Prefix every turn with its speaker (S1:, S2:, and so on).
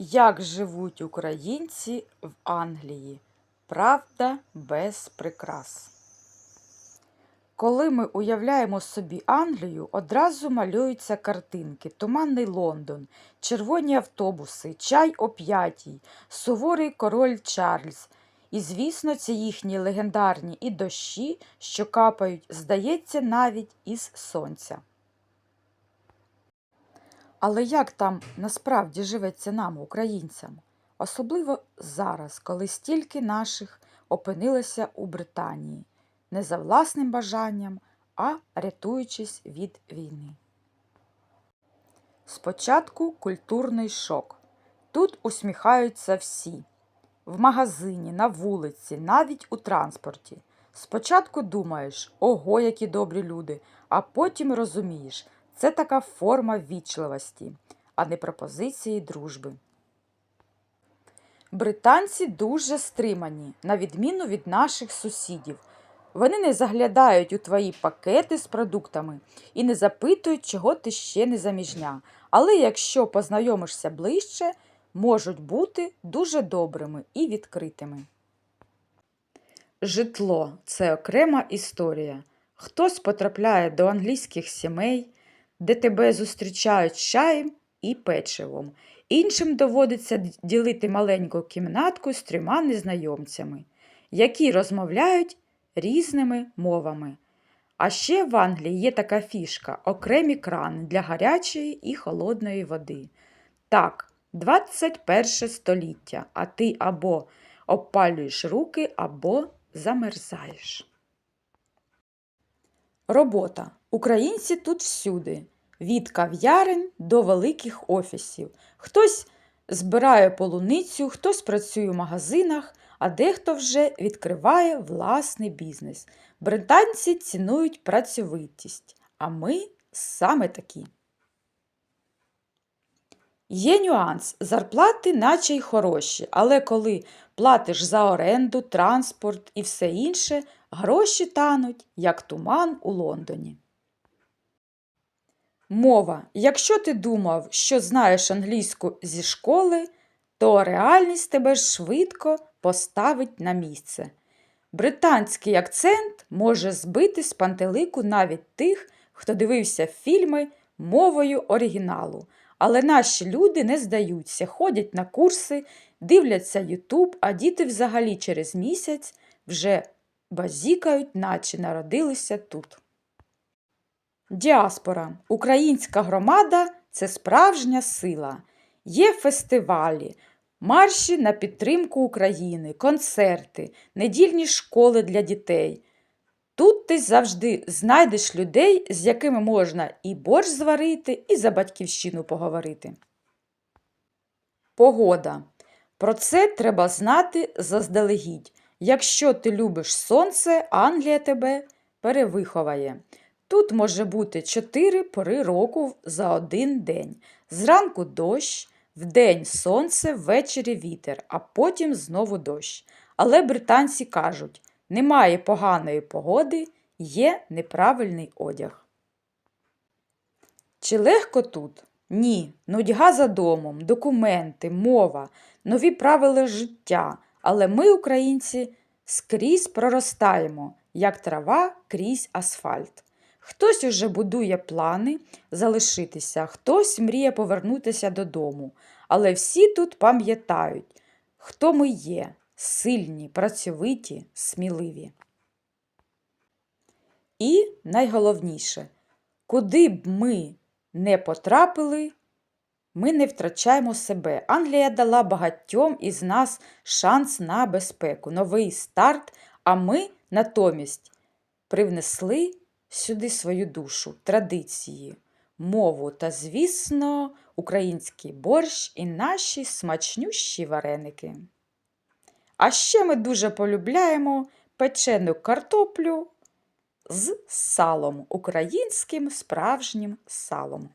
S1: Як живуть українці в Англії? Правда без прикрас. Коли ми уявляємо собі Англію, одразу малюються картинки: туманний Лондон, червоні автобуси, чай о п'ятій, суворий король Чарльз. І, звісно, ці їхні легендарні і дощі, що капають, здається, навіть із сонця. Але як там насправді живеться нам, українцям? Особливо зараз, коли стільки наших опинилося у Британії, не за власним бажанням, а рятуючись від війни. Спочатку культурний шок. Тут усміхаються всі. В магазині, на вулиці, навіть у транспорті. Спочатку думаєш, ого, які добрі люди, а потім розумієш, це така форма вічливості, а не пропозиції дружби. Британці дуже стримані, на відміну від наших сусідів. Вони не заглядають у твої пакети з продуктами і не запитують, чого ти ще не заміжня. Але якщо познайомишся ближче, можуть бути дуже добрими і відкритими. Житло це окрема історія. Хтось потрапляє до англійських сімей, де тебе зустрічають чаєм і печивом. Іншим доводиться ділити маленьку кімнатку з трьома незнайомцями, які розмовляють різними мовами. А ще в Англії є така фішка окремі крани для гарячої і холодної води. Так, 21 століття, а ти або обпалюєш руки, або замерзаєш. Робота. Українці тут всюди, від кав'ярень до великих офісів. Хтось збирає полуницю, хтось працює в магазинах, а дехто вже відкриває власний бізнес. Британці цінують працьовитість, а ми саме такі. Є нюанс. Зарплати наче й хороші, але коли платиш за оренду, транспорт і все інше, гроші тануть, як туман у Лондоні. Мова. Якщо ти думав, що знаєш англійську зі школи, то реальність тебе швидко поставить на місце. Британський акцент може збити з пантелику навіть тих, хто дивився фільми мовою оригіналу. Але наші люди не здаються, ходять на курси, дивляться Ютуб, а діти взагалі через місяць вже базікають, наче народилися тут. Діаспора. Українська громада це справжня сила. Є фестивалі, марші на підтримку України, концерти, недільні школи для дітей. Тут ти завжди знайдеш людей, з якими можна і борщ зварити, і за батьківщину поговорити. Погода. Про це треба знати заздалегідь. Якщо ти любиш сонце, Англія тебе перевиховає. Тут може бути 4 пори року за один день. Зранку дощ, вдень сонце, ввечері вітер, а потім знову дощ. Але британці кажуть, немає поганої погоди, є неправильний одяг. Чи легко тут? Ні. Нудьга за домом, документи, мова, нові правила життя. Але ми, українці, скрізь проростаємо, як трава крізь асфальт. Хтось уже будує плани залишитися, хтось мріє повернутися додому. Але всі тут пам'ятають, хто ми є сильні, працьовиті, сміливі. І найголовніше, куди б ми не потрапили, ми не втрачаємо себе. Англія дала багатьом із нас шанс на безпеку, новий старт, а ми натомість привнесли сюди свою душу, традиції, мову та, звісно, український борщ і наші смачнющі вареники. А ще ми дуже полюбляємо печену картоплю з салом, українським справжнім салом.